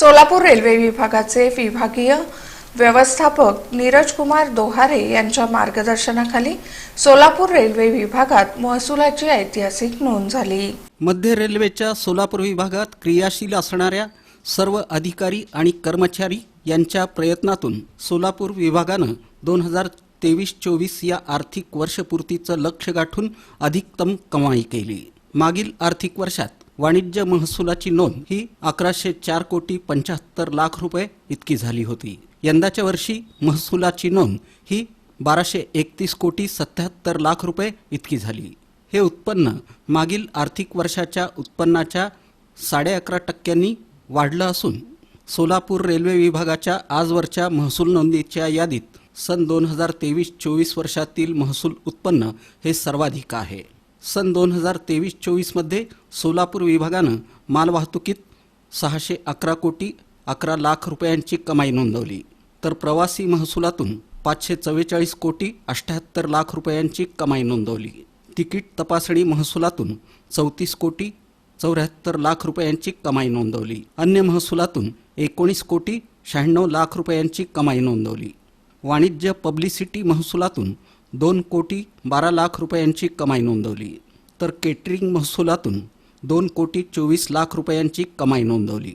Solapur railway विभागाचे विभागीय व्यवस्थापक नीरज कुमार दोहारे यांच्या मार्गदर्शनाखाली सोलापूर रेल्वे विभागात महसुलाची ऐतिहासिक नोंद झाली. मध्य रेल्वेच्या सोलापूर विभागात क्रियाशील असणाऱ्या सर्व अधिकारी आणि कर्मचारी यांच्या प्रयत्नातून सोलापूर विभागानं दोन हजार तेवीस चोवीस या आर्थिक वर्षपूर्तीचं लक्ष गाठून अधिकतम कमाई केली. मागील आर्थिक वर्षात वाणिज्य महसुलाची नोंद ही अकराशे चार कोटी पंच्याहत्तर लाख रुपये इतकी झाली होती. यंदाच्या वर्षी महसुलाची नोंद ही बाराशे एकतीस कोटी सत्याहत्तर लाख रुपये इतकी झाली. हे उत्पन्न मागील आर्थिक वर्षाच्या उत्पन्नाच्या साडे अकरा टक्क्यांनी वाढलं असून सोलापूर रेल्वे विभागाच्या आजवरच्या महसूल नोंदीच्या यादीत सन दोन हजार तेवीस चोवीस वर्षातील महसूल उत्पन्न हे सर्वाधिक आहे. सन दोन हजार तेवीस चोवीसमध्ये सोलापूर विभागानं मालवाहतुकीत सहाशे अकरा कोटी अकरा लाख रुपयांची कमाई नोंदवली. तर प्रवासी महसुलातून पाचशे चव्वेचाळीस कोटी अठ्ठ्याहत्तर लाख रुपयांची कमाई नोंदवली. तिकीट तपासणी महसुलातून चौतीस कोटी चौऱ्याहत्तर लाख रुपयांची कमाई नोंदवली. अन्य महसुलातून एकोणीस कोटी शहाण्णव लाख रुपयांची कमाई नोंदवली. वाणिज्य पब्लिसिटी महसुलातून दोन कोटी बारा लाख रुपयांची कमाई नोंदवली. तर केटरिंग महसुलातून दोन कोटी चोवीस लाख रुपयांची कमाई नोंदवली.